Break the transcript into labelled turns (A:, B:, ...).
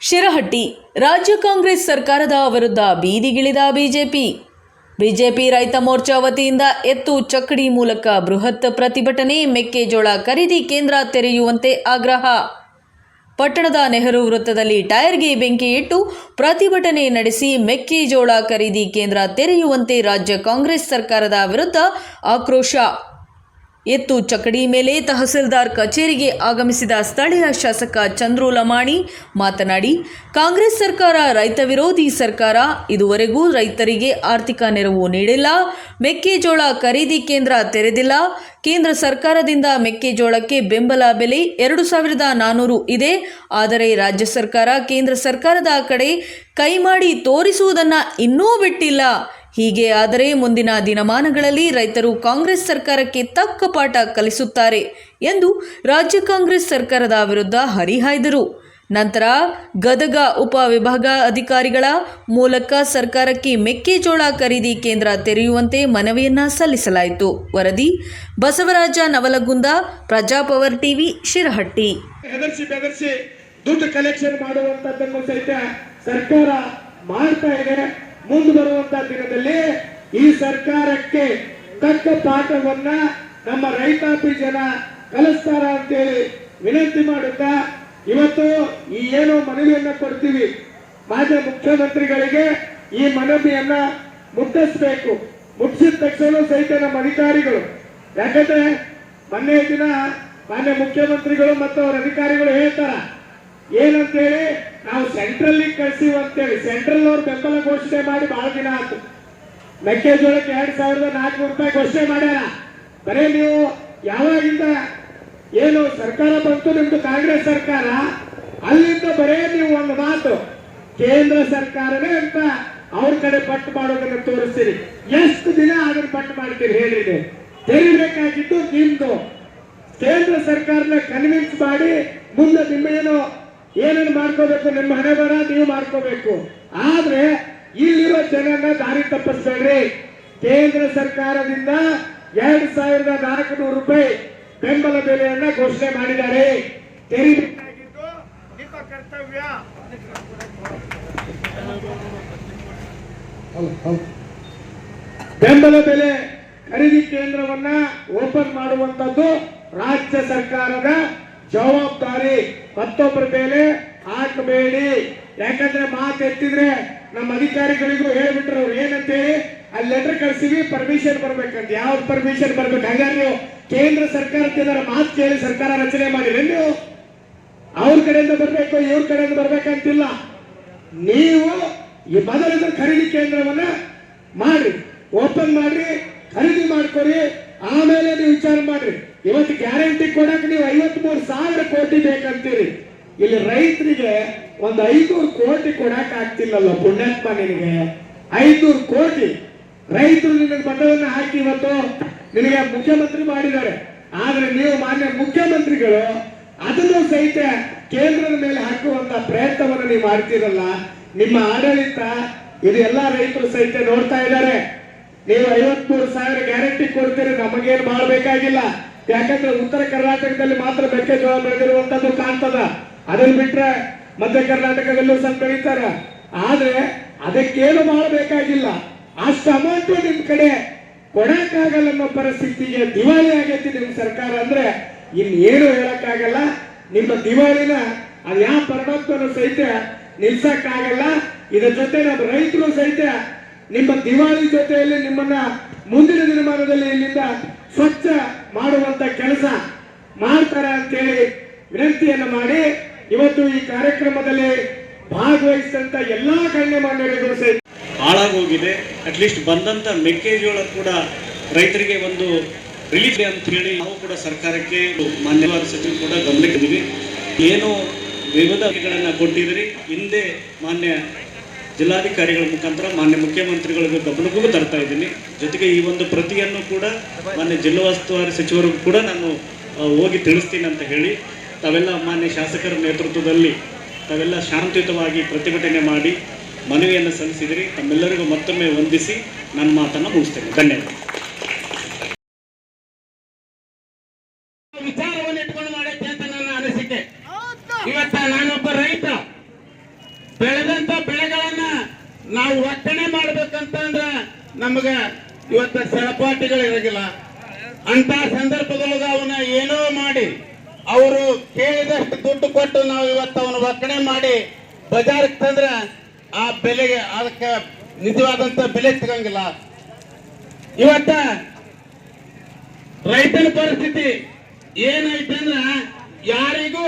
A: ಶಿರಹಟ್ಟಿ, ರಾಜ್ಯ ಕಾಂಗ್ರೆಸ್ ಸರ್ಕಾರದ ವಿರುದ್ಧ ಬೀದಿಗಿಳಿದ ಬಿಜೆಪಿ. ಬಿಜೆಪಿ ರೈತ ಮೋರ್ಚಾ ವತಿಯಿಂದ ಎತ್ತು ಚಕ್ಕಡಿ ಮೂಲಕ ಬೃಹತ್ ಪ್ರತಿಭಟನೆ, ಮೆಕ್ಕೆಜೋಳ ಖರೀದಿ ಕೇಂದ್ರ ತೆರೆಯುವಂತೆ ಆಗ್ರಹ. ಪಟ್ಟಣದ ನೆಹರು ವೃತ್ತದಲ್ಲಿ ಟೈರ್ಗೆ ಬೆಂಕಿ ಇಟ್ಟು ಪ್ರತಿಭಟನೆ ನಡೆಸಿ ಮೆಕ್ಕೆಜೋಳ ಖರೀದಿ ಕೇಂದ್ರ ತೆರೆಯುವಂತೆ ರಾಜ್ಯ ಕಾಂಗ್ರೆಸ್ ಸರ್ಕಾರದ ವಿರುದ್ಧ ಆಕ್ರೋಶ. ಎತ್ತು ಚಕಡಿ ಮೇಲೆ ತಹಸೀಲ್ದಾರ್ ಕಚೇರಿಗೆ ಆಗಮಿಸಿದ ಸ್ಥಳೀಯ ಶಾಸಕ ಚಂದ್ರು ಲಮಾಣಿ ಮಾತನಾಡಿ, ಕಾಂಗ್ರೆಸ್ ಸರ್ಕಾರ, ರೈತ ವಿರೋಧಿ ಸರ್ಕಾರ, ಇದುವರೆಗೂ ರೈತರಿಗೆ ಆರ್ಥಿಕ ನೆರವು ನೀಡಿಲ್ಲ, ಮೆಕ್ಕೆಜೋಳ ಖರೀದಿ ಕೇಂದ್ರ ತೆರೆದಿಲ್ಲ, ಕೇಂದ್ರ ಸರ್ಕಾರದಿಂದ ಮೆಕ್ಕೆಜೋಳಕ್ಕೆ ಬೆಂಬಲ ಬೆಲೆ ಎರಡು ಸಾವಿರದ ನಾನ್ನೂರು ಇದೆ, ಆದರೆ ರಾಜ್ಯ ಸರ್ಕಾರ ಕೇಂದ್ರ ಸರ್ಕಾರದ ಕಡೆ ಕೈ ಮಾಡಿ ತೋರಿಸುವುದನ್ನು ಇನ್ನೂ ಬಿಟ್ಟಿಲ್ಲ. ಹೀಗೆ ಆದರೆ ಮುಂದಿನ ದಿನಮಾನಗಳಲ್ಲಿ ರೈತರು ಕಾಂಗ್ರೆಸ್ ಸರ್ಕಾರಕ್ಕೆ ತಕ್ಕ ಪಾಠ ಕಲಿಸುತ್ತಾರೆ ಎಂದು ರಾಜ್ಯ ಕಾಂಗ್ರೆಸ್ ಸರ್ಕಾರದ ವಿರುದ್ಧ ಹರಿಹಾಯ್ದರು. ನಂತರ ಗದಗ ಉಪ ವಿಭಾಗ ಅಧಿಕಾರಿಗಳ ಮೂಲಕ ಸರ್ಕಾರಕ್ಕೆ ಮೆಕ್ಕೆಜೋಳ ಖರೀದಿ ಕೇಂದ್ರ ತೆರೆಯುವಂತೆ ಮನವಿಯನ್ನ ಸಲ್ಲಿಸಲಾಯಿತು. ವರದಿ ಬಸವರಾಜ ನವಲಗುಂದ ಪ್ರಜಾಪವರ್ ಟಿವಿ, ಶಿರಹಟ್ಟಿ.
B: ಸರ್ಕಾರ ಮಾಡ್ತಾ ಇದೆ. ಮುಂದೆ ಬರುವಂತ ದಿನದಲ್ಲಿ ಈ ಸರ್ಕಾರಕ್ಕೆ ತಕ್ಕ ಪಾಠವನ್ನ ನಮ್ಮ ರೈತಾಪಿ ಜನ ಕಲಿಸ್ತಾರ ಅಂತೇಳಿ ವಿನಂತಿ ಮಾಡುತ್ತಾ ಇವತ್ತು ಈ ಏನು ಮನವಿಯನ್ನ ಕೊಡ್ತೀವಿ. ಮಾಜಿ ಮುಖ್ಯಮಂತ್ರಿಗಳಿಗೆ ಈ ಮನವಿಯನ್ನ ಮುಟ್ಟಿಸ್ಬೇಕು. ಮುಟ್ಟಿಸಿದ ತಕ್ಷಣ ಸಹಿತ ನಮ್ಮ ಅಧಿಕಾರಿಗಳು. ಯಾಕಂದ್ರೆ ಮೊನ್ನೆ ದಿನ ಮಾನ್ಯ ಮುಖ್ಯಮಂತ್ರಿಗಳು ಮತ್ತು ಅವರ ಅಧಿಕಾರಿಗಳು ಹೇಳ್ತಾರ, ಏನಂತೇಳಿ ನಾವು ಸೆಂಟ್ರಲ್ ಕಳ್ಸಿವ್ ಅಂತೇಳಿ. ಸೆಂಟ್ರಲ್ ಅವ್ರು ಬೆಂಬಲ ಘೋಷಣೆ ಮಾಡಿ ಬಹಳ ದಿನ ಆಯ್ತು. ಮೆಕ್ಕೆಜೋಳಕ್ಕೆ ಎರಡ್ ಸಾವಿರದ ನಾಲ್ಕು ರೂಪಾಯಿ ಘೋಷಣೆ ಮಾಡ್ಯಾರ. ಬರೀ ನೀವು ಯಾವಾಗಿಂದ ಏನು ಸರ್ಕಾರ ಬಂತು ನಿಮ್ದು ಕಾಂಗ್ರೆಸ್ ಸರ್ಕಾರ? ಅಲ್ಲಿಂದ ಬರೇ ನೀವು ಒಂದು ಮಾತು. ಕೇಂದ್ರ ಸರ್ಕಾರವೇ ಅಂತ ಅವ್ರ ಕಡೆ ಪಟ್ಟು ಮಾಡೋದನ್ನ ತೋರಿಸ್ತೀರಿ. ಎಷ್ಟು ದಿನ ಅದನ್ನ ಪಟ್ಟು ಮಾಡ್ತೀರಿ ಹೇಳ್ರಿ ನೀವು. ತೆರಿಬೇಕಾಗಿದ್ದು ನಿಮ್ದು. ಕೇಂದ್ರ ಸರ್ಕಾರನ ಕನ್ವಿನ್ಸ್ ಮಾಡಿ ಮುಂದೆ ನಿಮ್ಮ ಏನು ಏನೇನು ಮಾಡ್ಕೋಬೇಕು? ನಿಮ್ಮ ಹಣೆ ಬರ ನೀವು ಮಾಡ್ಕೋಬೇಕು. ಆದ್ರೆ ಇಲ್ಲಿರೋ ಜನನ್ನ ದಾರಿ ತಪ್ಪಿಸ್ಬೇಡ್ರಿ. ಕೇಂದ್ರ ಸರ್ಕಾರದಿಂದ ಎರಡ್ ಸಾವಿರದ ನಾಲ್ಕುನೂರು ರೂಪಾಯಿ ಬೆಂಬಲ ಬೆಲೆಯನ್ನ ಘೋಷಣೆ ಮಾಡಿದ್ದಾರೆ. ತೆರಿಬೇಕಾಗಿದ್ದು ನಿಮ್ಮ ಕರ್ತವ್ಯ. ಬೆಂಬಲ ಬೆಲೆ ಖರೀದಿ ಕೇಂದ್ರವನ್ನ ಓಪನ್ ಮಾಡುವಂತದ್ದು ರಾಜ್ಯ ಸರ್ಕಾರದ ಜವಾಬ್ದಾರಿ. ಮತ್ತೊಬ್ಬರ ಮೇಲೆ ಹಾಕಬೇಡಿ ಯಾಕಂದ್ರೆ ಮಾತು ಎತ್ತಿದ್ರೆ ನಮ್ಮ ಅಧಿಕಾರಿಗಳಿಗೂ ಹೇಳ್ಬಿಟ್ರು ಅವ್ರು, ಏನಂತೇಳಿ? ಅಲ್ಲಿ ಲೆಟರ್ ಕಳ್ಸಿವಿ ಪರ್ಮಿಷನ್ ಬರ್ಬೇಕಂತ. ಯಾವ್ದು ಪರ್ಮಿಷನ್ ಬರ್ಬೇಕು? ಹಾಗಾದ್ರೆ ನೀವು ಕೇಂದ್ರ ಸರ್ಕಾರಕ್ಕೆ ಮಾತು ಕೇಳಿ ಸರ್ಕಾರ ರಚನೆ ಮಾಡಿರಿ ನೀವು? ಅವ್ರ ಕಡೆಯಿಂದ ಬರ್ಬೇಕು, ಇವ್ರ ಕಡೆಯಿಂದ ಬರ್ಬೇಕಂತಿಲ್ಲ. ನೀವು ಈ ಮೊದಲಿನ ಖರೀದಿ ಕೇಂದ್ರವನ್ನ ಮಾಡಿ ಓಪನ್ ಮಾಡಿ ಖರೀದಿ ಮಾಡ್ಕೊರಿ. ಆಮೇಲೆ ನೀವು ವಿಚಾರ ಮಾಡ್ರಿ. ಇವತ್ತು ಗ್ಯಾರಂಟಿ ಕೊಡಕ್ ನೀವು ಐವತ್ ಮೂರು ಸಾವಿರ ಕೋಟಿ ಬೇಕಂತೀರಿ. ಇಲ್ಲಿ ರೈತರಿಗೆ ಒಂದು ಐದೂರು ಕೋಟಿ ಕೊಡಕ್ ಆಗ್ತಿಲ್ಲಲ್ಲ ಪುಣ್ಯಾತ್ಮ ನಿನಗೆ? ಐದೂರು ಕೋಟಿ. ರೈತರು ನಿನಗೆ ಬಂಡವನ್ನ ಹಾಕಿ ಇವತ್ತು ನಿನಗೆ ಮುಖ್ಯಮಂತ್ರಿ ಮಾಡಿದ್ದಾರೆ. ಆದ್ರೆ ನೀವು ಮಾನ್ಯ ಮುಖ್ಯಮಂತ್ರಿಗಳು, ಅದನ್ನು ಸಹಿತ ಕೇಂದ್ರದ ಮೇಲೆ ಹಾಕುವಂತ ಪ್ರಯತ್ನವನ್ನು ನೀವು ಮಾಡ್ತೀರಲ್ಲ, ನಿಮ್ಮ ಆಡಳಿತ ಇದು ಎಲ್ಲಾ ರೈತರು ಸಹಿತ ನೋಡ್ತಾ ಇದ್ದಾರೆ. ನೀವು ಕೊಡ್ತೀರಿ, ನಮಗೇನು ಮಾಡಬೇಕಾಗಿಲ್ಲ. ಯಾಕಂದ್ರೆ ಉತ್ತರ ಕರ್ನಾಟಕದಲ್ಲಿ ಮಾತ್ರ ಮೆಕ್ಕೆಜೋಳ ಬೆಳೆದಿರುವಂತದ್ದು ಕಾಣ್ತದ. ಅದನ್ನ ಬಿಟ್ರೆ ಮಧ್ಯ ಕರ್ನಾಟಕದಲ್ಲೂ ಸ್ವಲ್ಪ ಬೆಳೀತಾರ. ಆದ್ರೆ ಅದಕ್ಕೇನು ಮಾಡಬೇಕಾಗಿಲ್ಲ. ಅಷ್ಟು ಅಮೌಂಟ್ ನಿಮ್ ಕಡೆ ಕೊಡಕ್ಕಾಗಲ್ಲ ಅನ್ನೋ ಪರಿಸ್ಥಿತಿಗೆ ದಿವಾಳಿ ಆಗೈತಿ ನಿಮ್ ಸರ್ಕಾರ ಅಂದ್ರೆ ಇನ್ನೇನು ಹೇಳಕ್ಕಾಗಲ್ಲ. ನಿಮ್ಮ ದಿವಾಳಿನ ಅದ್ ಯಾವ ಪರಮಾತ್ಮನು ಸಹಿತ ನಿಲ್ಸಕ್ಕಾಗಲ್ಲ. ಇದ್ರ ಜೊತೆ ನಮ್ಮ ರೈತರು ಸಹಿತ ನಿಮ್ಮ ದಿವಾಳಿ ಜೊತೆಯಲ್ಲಿ ನಿಮ್ಮನ್ನ ಮುಂದಿನ ದಿನಮಾನದಲ್ಲಿ ಇಲ್ಲಿಂದ ಸ್ವಚ್ಛ ಮಾಡುವಂತ ಕೆಲಸ ಮಾಡ್ತಾರೆ ಅಂತೇಳಿ ವಿನಂತಿಯನ್ನು ಮಾಡಿ ಇವತ್ತು ಈ ಕಾರ್ಯಕ್ರಮದಲ್ಲಿ ಭಾಗವಹಿಸಿದಂತ ಎಲ್ಲಾ ಗಣ್ಯಮಾನ್ಯರಿಗೂ ಸಹ
C: ಹಾಳಾಗೋಗಿದೆ. ಅಟ್ಲೀಸ್ಟ್ ಬಂದಂತ ಮೆಕ್ಕೆಜೋಳ ಕೂಡ ರೈತರಿಗೆ ಒಂದು ರಿಲೀಫ್ ಅಂತ ಹೇಳಿ ನಾವು ಕೂಡ ಸರ್ಕಾರಕ್ಕೆ ಮಾನ್ಯವಾದ ಸಚಿವರು ಕೂಡ ಗಮನಕ್ಕಿದ್ದೀವಿ ಏನು ವಿವಿಧ ಗಳನ್ನು ಕೊಟ್ಟಿದ್ರಿ ಹಿಂದೆ ಮಾನ್ಯ ಜಿಲ್ಲಾಧಿಕಾರಿಗಳ ಮುಖಾಂತರ ಮಾನ್ಯ ಮುಖ್ಯಮಂತ್ರಿಗಳಿಗೂ ಗಮನಕ್ಕೂ ತರ್ತಾ ಇದ್ದೀನಿ. ಜೊತೆಗೆ ಈ ಒಂದು ಪ್ರತಿಯನ್ನು ಕೂಡ ಮಾನ್ಯ ಜಿಲ್ಲಾ ಉಸ್ತುವಾರಿ ಸಚಿವರಿಗೂ ಕೂಡ ನಾನು ಹೋಗಿ ತಿಳಿಸ್ತೀನಿ ಅಂತ ಹೇಳಿ ತಾವೆಲ್ಲ ಮಾನ್ಯ ಶಾಸಕರ ನೇತೃತ್ವದಲ್ಲಿ ತಾವೆಲ್ಲ ಶಾಂತಿಯುತವಾಗಿ ಪ್ರತಿಭಟನೆ ಮಾಡಿ ಮನವಿಯನ್ನು ಸಲ್ಲಿಸಿದಿರಿ. ತಮ್ಮೆಲ್ಲರಿಗೂ ಮತ್ತೊಮ್ಮೆ ವಂದಿಸಿ ನನ್ನ ಮಾತನ್ನು ಮುಗಿಸ್ತೇನೆ. ಧನ್ಯವಾದ.
B: ಇವತ್ತ ನಾನೊಬ್ಬ ರೈತ.
D: ಬೆಳೆದಂತ ಬೆಳೆಗಳನ್ನ ನಾವು ಒಕ್ಕಣೆ ಮಾಡ್ಬೇಕಂತಂದ್ರ ನಮಗ ಇವತ್ತ ಸಹಪಾಠಿಗಳು ಇರಂಗಿಲ್ಲ. ಅಂತ ಸಂದರ್ಭದೊಳಗ ಅವನ ಏನೋ ಮಾಡಿ, ಅವರು ಕೇಳಿದಷ್ಟು ದುಡ್ಡು ಕೊಟ್ಟು ನಾವು ಇವತ್ತ ಅವನ ಒಕ್ಕಣೆ ಮಾಡಿ ಬಜಾರ್ಗೆ ತಂದ್ರ ಆ ಬೆಲೆಗೆ ಅದಕ್ಕೆ ನಿಜವಾದಂತ ಬೆಲೆ ಸಿಗಂಗಿಲ್ಲ. ಇವತ್ತ ರೈತನ ಪರಿಸ್ಥಿತಿ ಏನೈತೆ ಅಂದ್ರ ಯಾರಿಗೂ